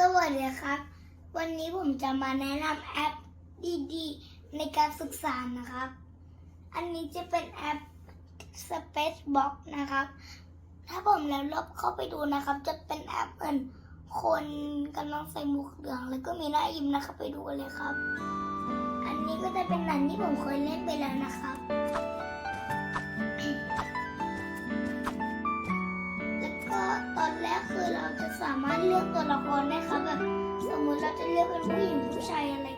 สวัสดีครับ วันนี้ผมจะมาแนะนำแอปดีๆ ในการศึกษานะครับ อันนี้จะเป็นแอป Spacebox นะครับ ถ้าผมแล้วลบเข้าไปดูนะครับ จะเป็นแอปเหมือนคนกำลังใส่หมวกเหลือง แล้วก็มีหน้ายิ้มนะครับไปดูเลยครับ อันนี้ก็จะเป็นหนังที่ผมเคยเล่นไปแล้วนะครับ สามารถเลือกตัวละครได้ครับแบบสมมติเราจะเลือกเป็นผู้หญิงผู้ชายอะไร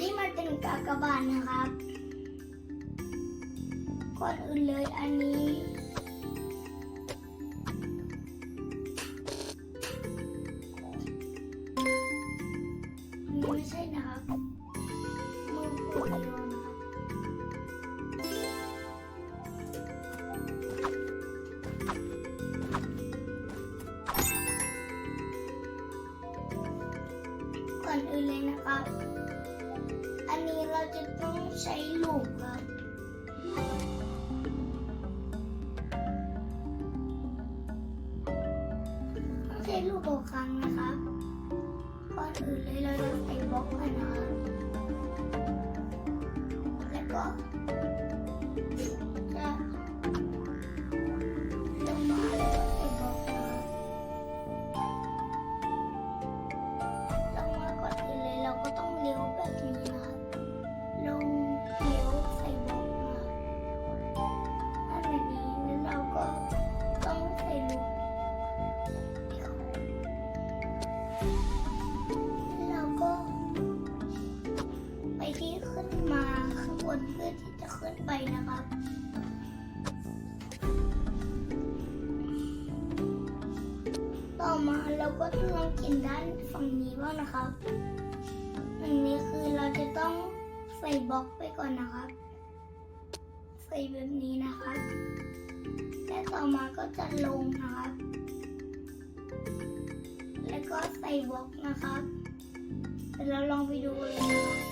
ที่มันเป็นกากบาทนะครับก่อนอื่นเลยอันนี้อันนี้ไม่ใช่นะครับมือปูดโยนนะครับก่อนอื่นเลยนะครับ เราจะต้องใช้ลูกครับต้องใช้ลูกหกครั้งนะครับก่อนอื่นเลยเราจะใส่บล็อกก่อนนะครับแล้วก็ เราก็ไปที่ขึ้นมาข้างบนเพื่อที่จะขึ้นไปนะครับต่อมาเราก็ต้องลองกินด้านฝั่งนี้บ้างนะครับอันนี้คือเราจะต้องใส่บล็อกไปก่อนนะครับใส่แบบนี้นะครับและต่อมาก็จะลงนะครับ ก็ใส่บล็อกนะครับเราลองไปดูเลยนะครับ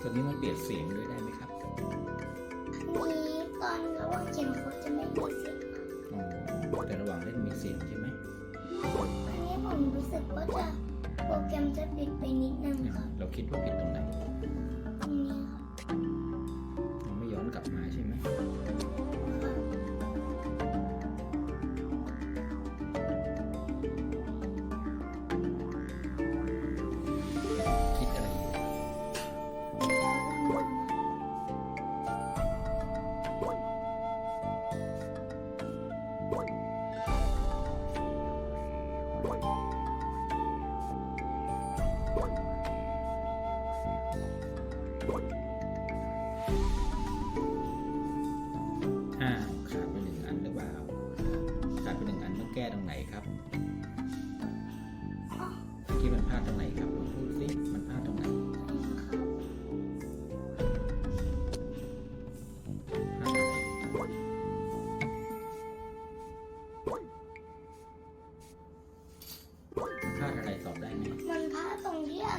ตัวนี้มันเปลี่ยนเสียงด้วยได้ไหมครับอันนี้ตอนระหว่างเขียนโค้ดจะไม่มีเสียงครับอ๋อแต่ระหว่างเล่นมีเสียงใช่ไหมอันนี้ผมรู้สึกว่าจะโปรแกรมจะปิดไปนิดนึงครับเราคิดว่าผิดตรงไหน ตรงนี้ครับ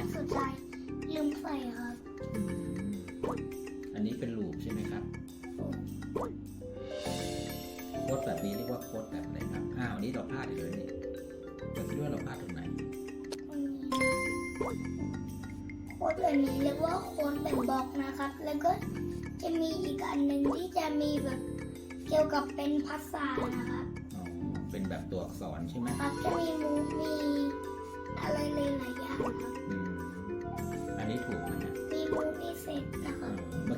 รงที่อันสุดท้ายลืมใส่ครับอืมอันนี้เป็นลูปใช่ไหมครับโค้ดแบบนี้เรียกว่าโค้ดแบบไหนครับอ้าวอันนี้เราพลาดอีกแล้วนี่เราคิดว่าเราพลาดตรงไหนตรงนี้โค้ดแบบนี้เรียกว่าโค้ดเป็นบล็อกนะครับ แล้วก็จะมีอีกอันหนึ่งที่จะมีแบบเกี่ยวกับเป็นภาษานะครับ อ๋อเป็นแบบตัวอักษรใช่ไหมครับจะมีมู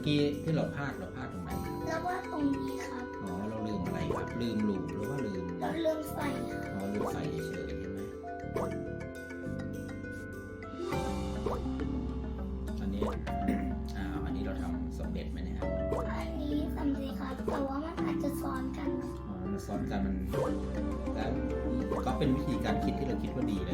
กี้ที่เราพลาดเราพลาดตรงไหนครับแล้วว่าตรงนี้ครับอ๋อเราลืมอะไรครับ ลืมลูปหรือว่าลืมเราเริ่มใส่ครับอ๋อลืมใส่เฉยๆใช่ไหมอันนี้อ่าอันนี้เราทำสำเร็จไหมเนี่ยครับอันนี้สำเร็จครับแต่ว่ามันอาจจะซ้อนกันนะอ๋อมันซ้อนกันมันแล้วก็เป็นวิธีการคิดที่เราคิดว่าดีเลย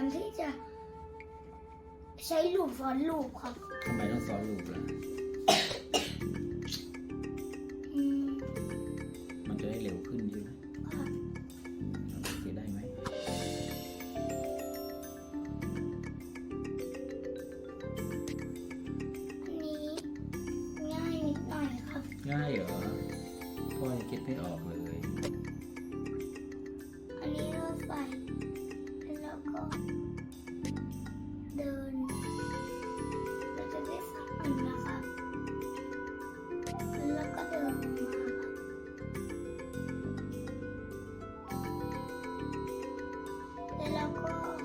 ายามที่จะ ใช้ลูปซ้อนลูปครับทำไมต้องซ้อนรูปล่ะอืมมันจะได้เร็วขึ้นใช่ไหมครับลองดูสิได้ไหมอันนี้ง่ายนิดหน่อยครับ ง่ายเหรอพ่อยังคิดไม่ออกเลย เดินเราจะได้สามอันนะครับแล้วก็เดินมาแล้วเราก็